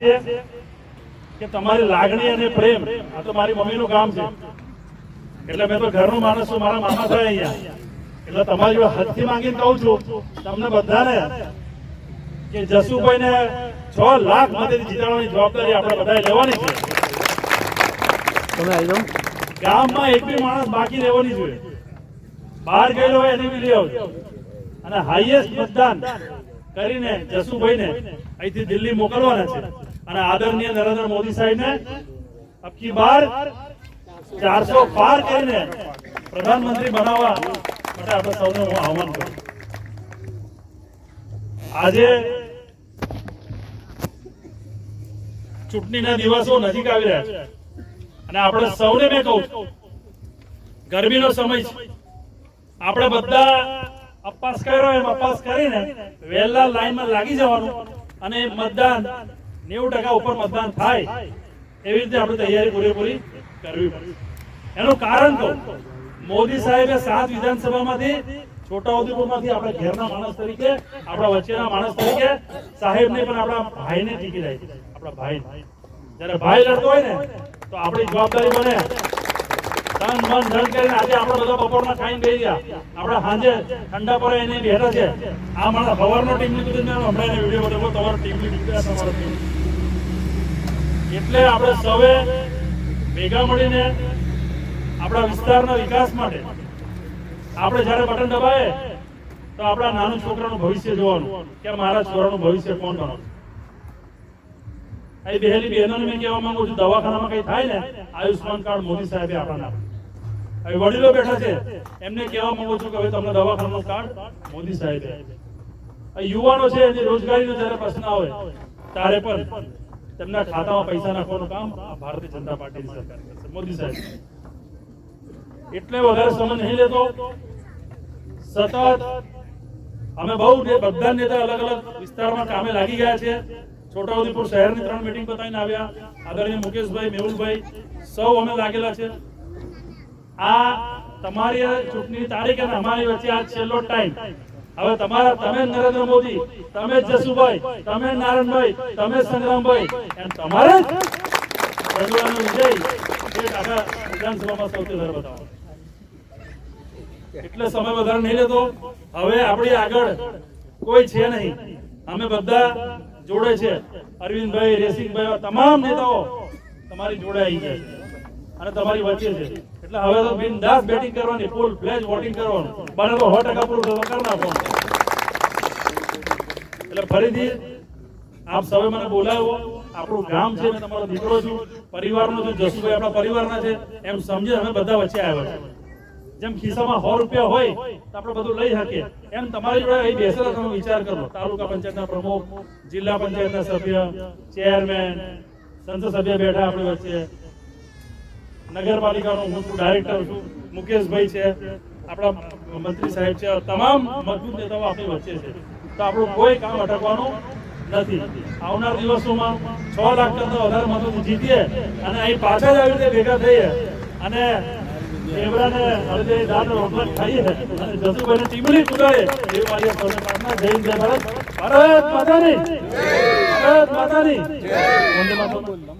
કે તમારી લાગણી અને પ્રેમ આ તો મારી મમ્મીનું કામ છે. એટલે મેં તો ઘરનો માણસ છું મારા મામા થાય અહીંયા. એટલે તમારી જોડે હાથથી માંગીને કહું છું તમને બધાને કે જસુભાઈને છ લાખ મતેથી જીતાડવાની જવાબદારી આપણે બધાએ લેવાની છે. તમે આવી જાઓ. ગામમાં એક બી માણસ બાકી રહેવાની જોઈએ બહાર ગયેલો હોય એને બી લઈ આવજો. અને હાઈએસ્ટ મતદાન કરીને જસુભાઈને અહીંથી દિલ્હી મોકલવાના છે. અને આદરણીય નરેન્દ્ર મોદી સાહેબને અબકી બાર ચારસો પાર કરીને પ્રધાનમંત્રી બનાવવા માટે આપણે સૌને હું આહવાન કરું આજે ચૂંટણીના દિવસો નજીક આવી રહ્યા છે. અને આપણે સૌને મેં કહું ગરમીનો સમય છે. આપણે બધા અપાસ કર્યો, એમ અપાસ કરીને વહેલા લાઈનમાં લાગી જવાનું અને મતદાન નેવું ટકા ઉપર મતદાન થાય, એવી રીતે આપણે તૈયારી પૂરેપૂરી કરવી પડશે. એનું કારણ તો મોદી સાહેબે સાત વિધાનસભામાંથી છોટાઉદેપુરમાંથી આપણે ઘેરના માણસ તરીકે, આપણા વચ્ચેના માણસ તરીકે સાહેબને પણ આપણા ભાઈને ટીકી છે. આપણા ભાઈ જ્યારે ભાઈ લડતો હોય ને, તો આપણી જવાબદારી બને. તન મન ધન કરીને આજે આપણે બધા બપોરના ખાઈને બેસી ગયા. આપણે સાંજે ઠંડા પડે એને બેઠા છે. આ મારા સવારનો ટીમની કીધું મેં હમણાં એને વીડિયો બતાવ્યો. તમારો ટીમની કીધું તમારો ટીમ એટલે આપણે સૌએ ભેગા મળીને આપણા વિસ્તારના વિકાસ માટે આપણે જ્યારે બટન દબાવે તો આપણા નાનું છોકરાનું ભવિષ્ય જોવાનું કે મારા છોકરાનું ભવિષ્ય કોણ બનાવશે અહીં બેહેલી બહેનોને મેં કહેવા માંગુ છું, દવાખાનામાં કઈ થાય ને આયુષ્માન કાર્ડ મોદી સાહેબે આપ્યું. હવે વડીલો બેઠા છે. એમને કહેવા માંગુ છું કે હવે તમને દવાખાનાનું કાર્ડ મોદી સાહેબે. યુવાનો છે, જે રોજગારીનો જ્યારે પ્રશ્ન આવે, ત્યારે પણ તેમના ખાતામાં પૈસા નાખવાનું કામ ભારતીય જનતા પાર્ટીની સરકાર કરશે. મોદી સાહેબ. એટલે વધારે સમય નહીં લેતો. સતત અમે બહુ બધા નેતા અલગ અલગ વિસ્તારમાં કામે લાગી ગયા છે. છોટાઉદેપુર શહેરની ત્રણ મિટિંગ બતાવીને આવ્યા. આદરણીય મુકેશભાઈ, મેહુલભાઈ, સૌ અમે લાગેલા છે. આ તમારી ચૂંટણી તારીખ અને અમારી વચ્ચે આ છેલ્લો ટાઈમ હવે તમારા, તમે નરેન્દ્ર મોદી, તમે જસુભાઈ, તમે નારાયણભાઈ, તમે સંગ્રામભાઈ તમારે જ વિજય એ આખા વિધાનસભામાં સૌથી વધારે બતાવો. એટલે સમય વધારે નહીં લેતો. હવે આપણી આગળ કોઈ છે નહીં. અમે બધા જોડે છે. અરવિંદભાઈ, રેસિંગભાઈ, તમામ નેતાઓ તમારી જોડે આવી જાય છે. અને તમારી વચ્ચે છે. એટલે હવે તો બિનદાસ બેટિંગ કરવાની ફૂલ ફ્લેશ વોટિંગ કરવાનું. બને તો સો ટકા પૂરું કરી નાખવાનું એટલે ફરીથી આપ સૌએ મને બોલાવ્યો. આપણું ગામ છે, મેં તમારો દીકરો છું. પરિવારનો છું, જસુભાઈ આપણા પરિવારના છે. એમ સમજે અમે બધા વચ્ચે આવ્યા છે. જેમ ખિસ્સામાં સો રૂપિયા હોય, તો આપણે બધું લઈ શકીએ. એમ તમારી જોડે અહીં બેસેલા તમે વિચાર કરો. તાલુકા પંચાયતના પ્રમુખ, જિલ્લા પંચાયતના સભ્ય, ચેરમેન, સંસદ સભ્ય બેઠા આપણી વચ્ચે. નગરપાલિકાનો હું છું, ડાયરેક્ટર છું, મુકેશભાઈ છે, આપણા મંત્રી સાહેબ છે તમામ મજબૂત નેતાઓ આપણી વચ્ચે છે. તો આપણું કોઈ કામ અટકવાનું નથી. આવનાર દિવસોમાં છ લાખ કરતા વધારે મતો જીતીએ અને અહીં પાછા જ આવી રીતે ભેગા થઈએ અને કેવડાને જય ભારત. ભારત માતાની. ભારત માતરમ.